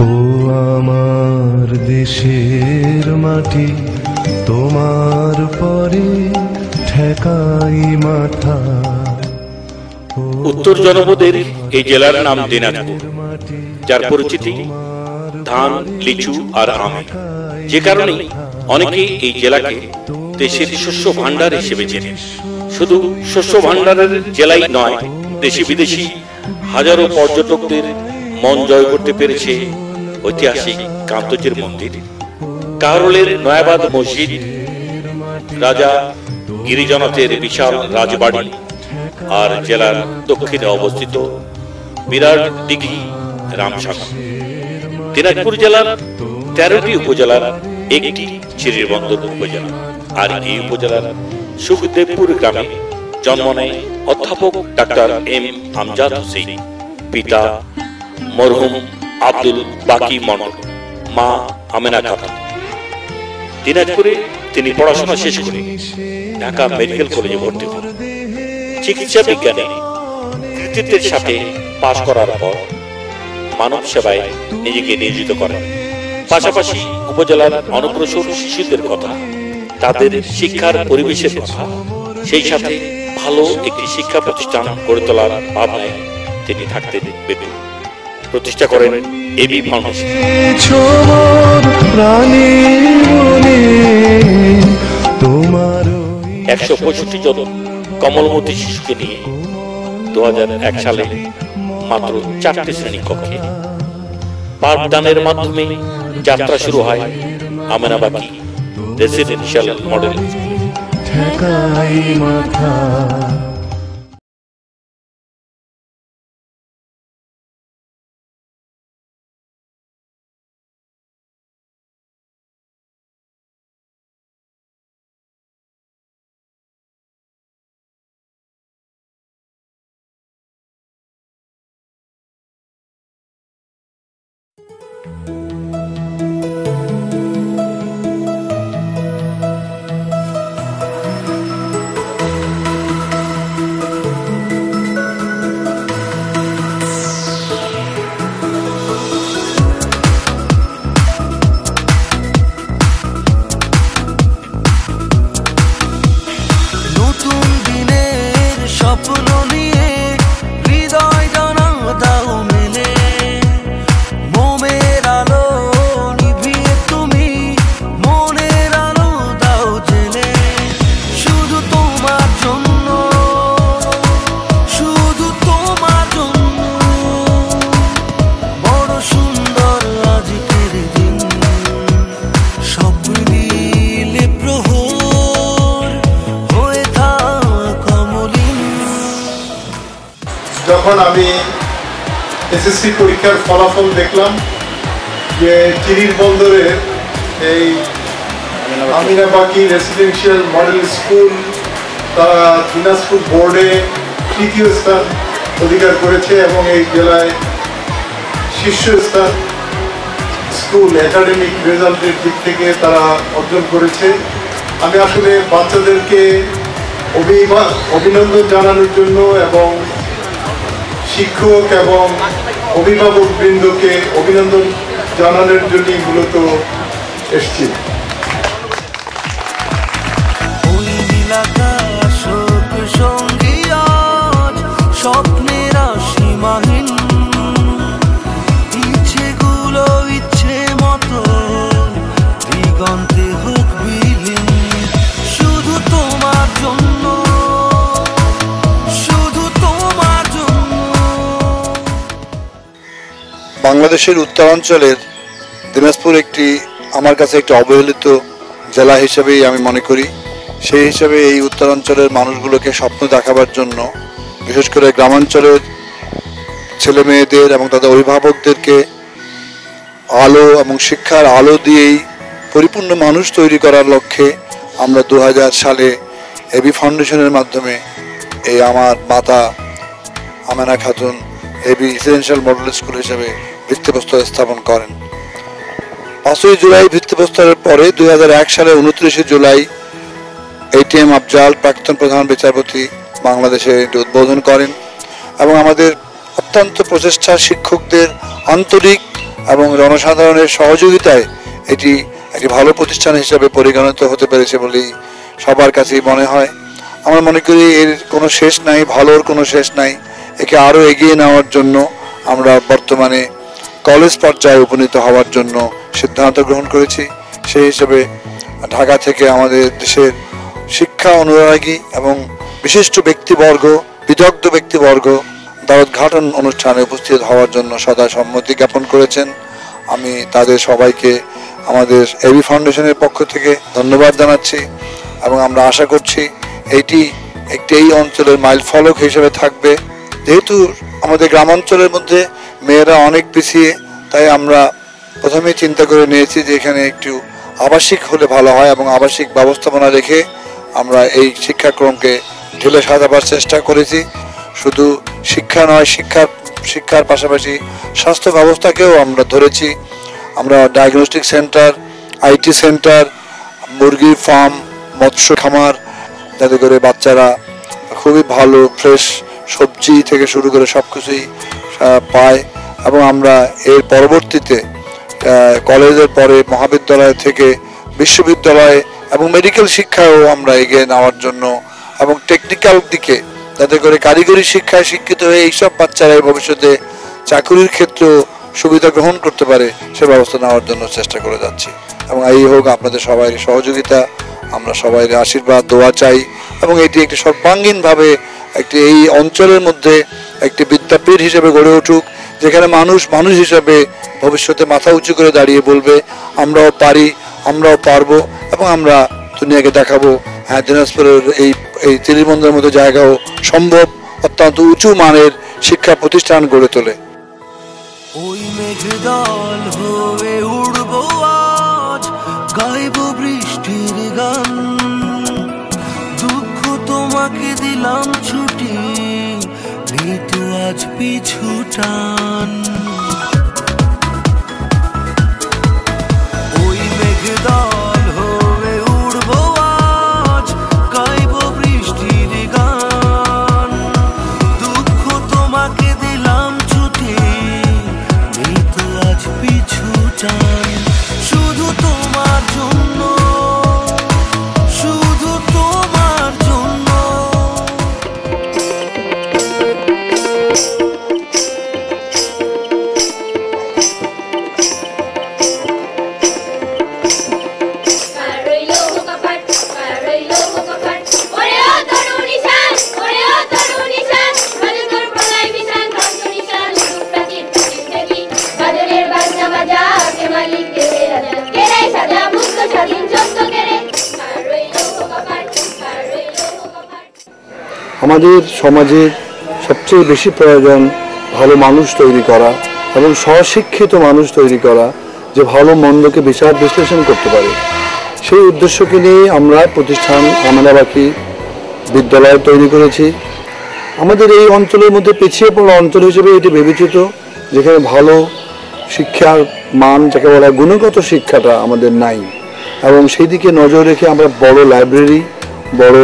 ও আমার দেশের মাটি তোমার পরে ঠেকাই মাথা। উত্তর জনপদের এই জেলার নাম দিনাজপুর যার পরিচিতি ধান লিচু আর আম। যে কারণে অনেকে এই জেলাকে দেশের শস্য ভাণ্ডার হিসেবে চেনে শুধু শস্য ভাণ্ডারের জেলাই নয় দেশি বিদেশি হাজারো পর্যটকদের মন জয় করতে পেরেছে ঐতিহাসিক কান্তজির মন্দির, কাহরোলের নয়াবাদ মসজিদ, রাজা গিরিজনাথের বিশাল রাজবাড়ি আর জেলার দক্ষিণে অবস্থিত বিরাট দিঘি রামসাগর। দিনাজপুর জেলার তেরোটি উপজেলার একটি চিরিরবন্দর উপজেলা আর এই উপজেলার সুখদেবপুর গ্রামে জন্ম নেয় অধ্যাপক ডাক্তার এম আমজাদ হোসেন, পিতা মরহুম আব্দুল বাকি মন্ডল মা আমেনা খাতুন। দিনাজপুরে তিনি পড়াশোনা শেষ করে ঢাকা মেডিকেল কলেজে ভর্তি হন। চিকিৎসা বিজ্ঞানে কৃতিত্বের সাথে পাশ করার পর মানব সেবায় নিজেকে নিয়োজিত করেন। পাশাপাশি উপজেলার অনগ্রসর শিশুদের কথা, তাদের শিক্ষার পরিবেশের কথা, সেই সাথে ভালো একটি শিক্ষা প্রতিষ্ঠান গড়ে তোলার ভাবনায় তিনি থাকতে বেতন প্রতিষ্ঠা করেন এবি ফাউন্ডেশন একশো পঁয়ষট্টি জন কমলমতি শিশুকে নিয়ে দু এক সালে মাত্র চারটি শ্রেণি কক্ষে পাঠদানের মাধ্যমে যাত্রা শুরু হয় আমেনাবাকি রেসিডেন্সিয়াল মডেল ঠেকাই মাথা। যখন আমি এসএসসি পরীক্ষার ফলাফল দেখলাম যে চিরির বন্দরের এই আমিনাবাকি রেসিডেন্সিয়াল মডেল স্কুল তারা দিনাজপুর বোর্ডে তৃতীয় স্থান অধিকার করেছে এবং এই জেলায় শীর্ষস্থান স্কুল একাডেমিক রেজাল্টের দিক থেকে তারা অর্জন করেছে। আমি আসলে বাচ্চাদেরকে অভিমা- অভিনন্দন জানানোর জন্য এবং শিক্ষক এবং অভিভাবক বৃন্দকে অভিনন্দন জানানোর জন্যই মূলত এসছি। বাংলাদেশের উত্তরাঞ্চলের দিনাজপুর একটি, আমার কাছে একটি অবহেলিত জেলা হিসেবেই আমি মনে করি। সেই হিসাবে এই উত্তরাঞ্চলের মানুষগুলোকে স্বপ্ন দেখাবার জন্য, বিশেষ করে গ্রামাঞ্চলের ছেলে মেয়েদের এবং তাদের অভিভাবকদেরকে আলো এবং শিক্ষার আলো দিয়েই পরিপূর্ণ মানুষ তৈরি করার লক্ষ্যে আমরা দু সালে এবি ফাউন্ডেশনের মাধ্যমে এই আমার মাতা Amena Khatun AB residential model school হিসেবে ভিত্তিপ্রস্তর স্থাপন করেন। পাঁচই জুলাই ভিত্তিপ্রস্তরের পরে দুই সালে উনত্রিশে জুলাই এটিএম আফজাল, প্রাক্তন প্রধান বিচারপতি বাংলাদেশে এটি উদ্বোধন করেন এবং আমাদের অত্যন্ত প্রচেষ্টা শিক্ষকদের আন্তরিক এবং জনসাধারণের সহযোগিতায় এটি একটি ভালো প্রতিষ্ঠান হিসেবে পরিগণিত হতে পেরেছে বলেই সবার কাছেই মনে হয়। আমরা মনে করি এর কোনো শেষ নাই, ভালোর কোনো শেষ নাই। একে আরও এগিয়ে নেওয়ার জন্য আমরা বর্তমানে কলেজ পর্যায়ে উপনীত হওয়ার জন্য সিদ্ধান্ত গ্রহণ করেছি। সেই হিসেবে ঢাকা থেকে আমাদের দেশের শিক্ষা অনুরাগী এবং বিশিষ্ট ব্যক্তিবর্গ, বিদগ্ধ ব্যক্তিবর্গ তার দ্বারোদ্ঘাটন অনুষ্ঠানে উপস্থিত হওয়ার জন্য সদা সম্মতি জ্ঞাপন করেছেন। আমি তাদের সবাইকে আমাদের এবি ফাউন্ডেশনের পক্ষ থেকে ধন্যবাদ জানাচ্ছি এবং আমরা আশা করছি এটি একটি এই অঞ্চলের মাইল ফলক হিসেবে থাকবে। যেহেতু আমাদের গ্রামাঞ্চলের মধ্যে মেয়েরা অনেক পিছিয়ে তাই আমরা প্রথমেই চিন্তা করে নিয়েছি যে এখানে একটু আবাসিক হলে ভালো হয় এবং আবাসিক ব্যবস্থাপনা রেখে আমরা এই শিক্ষাক্রমকে ঢেলে সাজাবার চেষ্টা করেছি। শুধু শিক্ষা নয় শিক্ষার শিক্ষার পাশাপাশি স্বাস্থ্য ব্যবস্থাকেও আমরা ধরেছি। আমরা ডায়াগনস্টিক সেন্টার আইটি সেন্টার মুরগির ফার্ম মৎস্য খামার, যাতে করে বাচ্চারা খুবই ভালো ফ্রেশ সবজি থেকে শুরু করে সব কিছুই পায়। এবং আমরা এর পরবর্তীতে কলেজের পরে মহাবিদ্যালয় থেকে বিশ্ববিদ্যালয় এবং মেডিকেল শিক্ষাও আমরা এগিয়ে নেওয়ার জন্য এবং টেকনিক্যাল দিকে যাতে করে কারিগরি শিক্ষায় শিক্ষিত হয়ে এইসব বাচ্চারা ভবিষ্যতে চাকুরির ক্ষেত্রেও সুবিধা গ্রহণ করতে পারে, সে ব্যবস্থা নেওয়ার জন্য চেষ্টা করে যাচ্ছি। এবং এই হোক আপনাদের সবাই সহযোগিতা, আমরা সবাই আশীর্বাদ, দোয়া চাই এবং এটি একটি সর্বাঙ্গীনভাবে একটি এই অঞ্চলের মধ্যে একটি বিদ্যাপীঠ হিসেবে গড়ে উঠুক, যেখানে মানুষ মানুষ হিসেবে ভবিষ্যতে মাথা উঁচু করে দাঁড়িয়ে বলবে, আমরাও পারি, আমরাও পারব এবং আমরা দুনিয়াকে দেখাবো। হ্যাঁ দিনাজপুরের এই এই তিরিমন্দিরের মতো জায়গাও সম্ভব অত্যন্ত উঁচু মানের শিক্ষা প্রতিষ্ঠান গড়ে তোলে। ওই মেঘদল হয়ে উড়বো আজ, গাইব বৃষ্টির গান। দুঃখ তোমাকে ছুটি আজ ওই মেঘদল হয়ে গান। দুঃখ তোমাকে দিলাম ছুটি নেই আজ পিছু টান। শুধু তোমার জন্য আমাদের সমাজের সবচেয়ে বেশি প্রয়োজন ভালো মানুষ তৈরি করা এবং স্বশিক্ষিত মানুষ তৈরি করা যে ভালো মন্দকে বিচার বিশ্লেষণ করতে পারে। সেই উদ্দেশ্যকে নিয়ে আমরা প্রতিষ্ঠান আমানাবাকি বিদ্যালয় তৈরি করেছি। আমাদের এই অঞ্চলের মধ্যে পিছিয়ে পড়া অঞ্চল হিসেবে এটি বিবেচিত, যেখানে ভালো শিক্ষার মান, যাকে বলা গুণগত শিক্ষাটা আমাদের নাই। এবং সেই দিকে নজর রেখে আমরা বড় লাইব্রেরি, বড়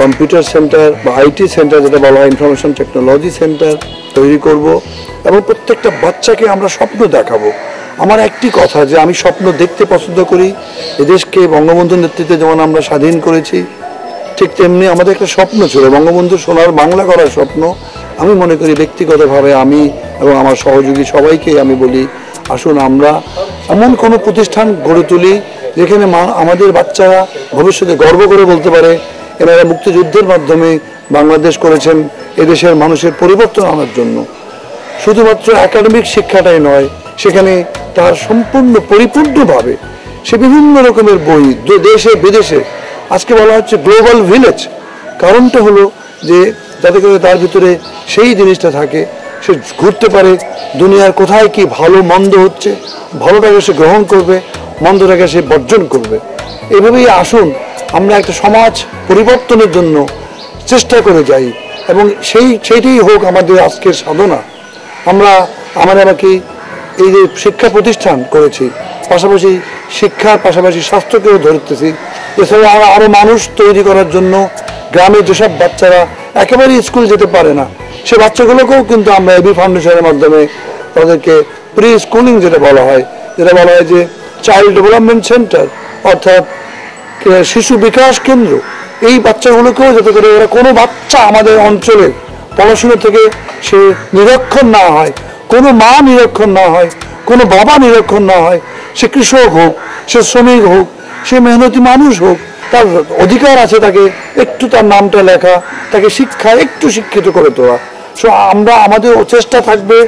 কম্পিউটার সেন্টার বা আইটি সেন্টার, যেটা বলা হয় ইনফরমেশন টেকনোলজি সেন্টার তৈরি করব এবং প্রত্যেকটা বাচ্চাকে আমরা স্বপ্ন দেখাবো। আমার একটি কথা যে আমি স্বপ্ন দেখতে পছন্দ করি, এদেশকে বঙ্গবন্ধুর নেতৃত্বে যেমন আমরা স্বাধীন করেছি, ঠিক তেমনি আমাদের একটা স্বপ্ন ছিল, বঙ্গবন্ধু সোনার বাংলা করার স্বপ্ন। আমি মনে করি ব্যক্তিগতভাবে আমি এবং আমার সহযোগী সবাইকে আমি বলি, আসুন আমরা এমন কোনো প্রতিষ্ঠান গড়ে তুলি, যেখানে আমাদের বাচ্চারা ভবিষ্যতে গর্ব করে বলতে পারে এনারা মুক্তিযুদ্ধের মাধ্যমে বাংলাদেশ করেছেন এদেশের মানুষের পরিবর্তন আনার জন্য। শুধুমাত্র একাডেমিক শিক্ষাটাই নয়, সেখানে তার সম্পূর্ণ পরিপূর্ণভাবে সে বিভিন্ন রকমের বই দেশে, বিদেশে, আজকে বলা হচ্ছে গ্লোবাল ভিলেজ কারণটা হলো যে, যাতে করে তার ভিতরে সেই জিনিসটা থাকে, সে ঘুরতে পারে, দুনিয়ার কোথায় কি ভালো, মন্দ হচ্ছে, ভালোটাকে সে গ্রহণ করবে মন্দটাকে সে বর্জন করবে। এভাবেই আসুন, আমরা একটা সমাজ পরিবর্তনের জন্য চেষ্টা করে যাই এবং সেই, সেইটাই হোক আমাদের আজকের সাধনা। আমরা আমরা নাকি এই যে শিক্ষা প্রতিষ্ঠান করেছি, পাশাপাশি শিক্ষার পাশাপাশি স্বাস্থ্যকেও ধরতেছি। এছাড়া আরও আরও মানুষ তৈরি করার জন্য গ্রামে যেসব বাচ্চারা একেবারেই স্কুল যেতে পারে না, সে বাচ্চাগুলোকেও কিন্তু আমরা এবি ফাউন্ডেশনের মাধ্যমে তাদেরকে প্রি স্কুলিং যেটা বলা হয়, যেটা বলা হয় যে চাইল্ড ডেভেলপমেন্ট সেন্টার অর্থাৎ শিশু বিকাশ কেন্দ্র, এই বাচ্চাগুলোকেও যাতে করে ওরা কোনো বাচ্চা আমাদের অঞ্চলের পড়াশুনো থেকে সে নিরক্ষণ না হয়, কোনো মা নিরক্ষণ না হয়, কোনো বাবা নিরক্ষণ না হয়, সে কৃষক হোক, সে শ্রমিক হোক, সে মেহনতি মানুষ হোক, তার অধিকার আছে তাকে একটু তার নামটা লেখা, তাকে শিক্ষা একটু শিক্ষিত করে তোলা। সো আমরা আমাদের চেষ্টা থাকবে,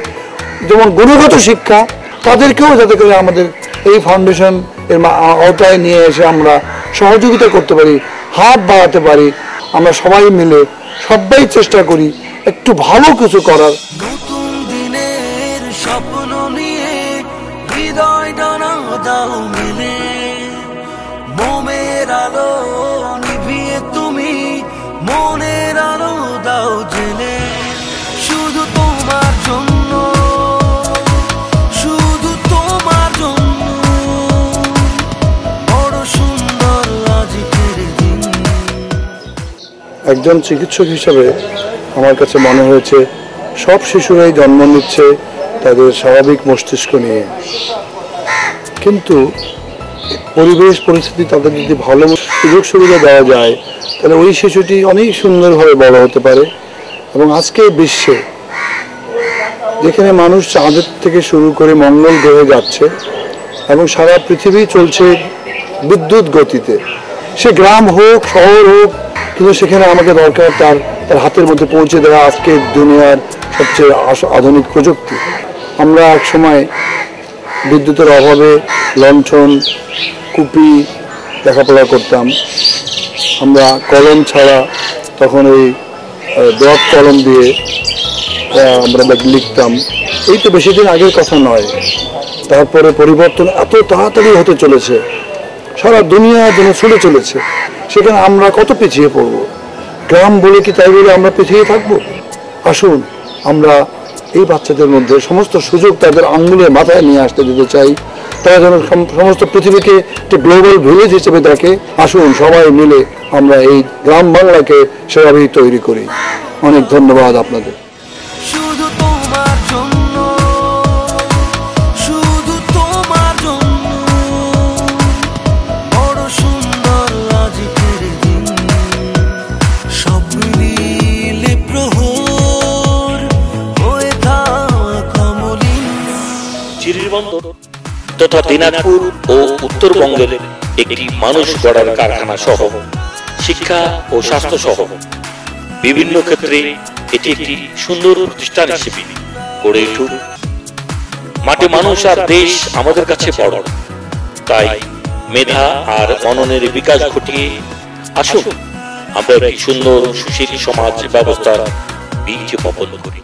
যেমন গুণগত শিক্ষা, তাদেরকেও যাতে করে আমাদের এই ফাউন্ডেশন এর আওতায় নিয়ে এসে আমরা সহযোগিতা করতে পারি, হাত বাড়াতে পারি। আমরা সবাই মিলে সবাই চেষ্টা করি একটু ভালো কিছু করার। নতুন দিনের স্বপ্ন নিয়ে হৃদয় ডানা দাও মিলে। মোমের আলো একজন চিকিৎসক হিসাবে আমার কাছে মনে হয়েছে, সব শিশুরাই জন্ম নিচ্ছে তাদের স্বাভাবিক মস্তিষ্ক নিয়ে। কিন্তু পরিবেশ পরিস্থিতি তাদের যদি ভালো সুযোগ সুবিধা দেওয়া যায়, তাহলে ওই শিশুটি অনেক সুন্দরভাবে বড় হতে পারে। এবং আজকে বিশ্বে যেখানে মানুষ চাঁদের থেকে শুরু করে মঙ্গল গ্রহে যাচ্ছে এবং সারা পৃথিবী চলছে বিদ্যুৎ গতিতে, সে গ্রাম হোক, শহর হোক কিন্তু সেখানে আমাকে দরকার তার তার হাতের মধ্যে পৌঁছে দেওয়া আজকের দুনিয়ার সবচেয়ে আধুনিক প্রযুক্তি। আমরা এক সময় বিদ্যুতের অভাবে লণ্ঠন, কুপি লেখাপড়া করতাম। আমরা কলম ছাড়া তখন ওই ডট কলম দিয়ে আমরা লিখতাম। এই তো বেশি দিন আগের কথা নয়। তারপরে পরিবর্তন এত তাড়াতাড়ি হতে চলেছে। সারা দুনিয়া যেন চলে চলেছে। সেখানে আমরা কত পিছিয়ে পড়ব? গ্রাম বলে কি তাই বলে আমরা পিছিয়ে থাকব? আসুন, আমরা এই বাচ্চাদের মধ্যে সমস্ত সুযোগ তাদের আঙ্গুলের মাথায় নিয়ে আসতে দিতে চাই। তারা যেন সমস্ত পৃথিবীকে একটি গ্লোবাল ভিলেজ হিসেবে দেখে। আসুন, সবাই মিলে আমরা এই গ্রাম বাংলাকে সেভাবেই তৈরি করি। অনেক ধন্যবাদ আপনাদের। তথা দিনাজপুর ও উত্তরবঙ্গের একটি মানুষ গড়ার কারখানা সহ, শিক্ষা ও স্বাস্থ্য সহ বিভিন্ন ক্ষেত্রে এটি একটি সুন্দর প্রতিষ্ঠান হিসেবে গড়ে উঠুক। মাঠে মানুষ আর দেশ আমাদের কাছে বড়। তাই মেধা আর মননের বিকাশ ঘটিয়ে আসুন, আমরা একটি সুন্দর সুশীল সমাজ ব্যবস্থার বীজ বপন করি।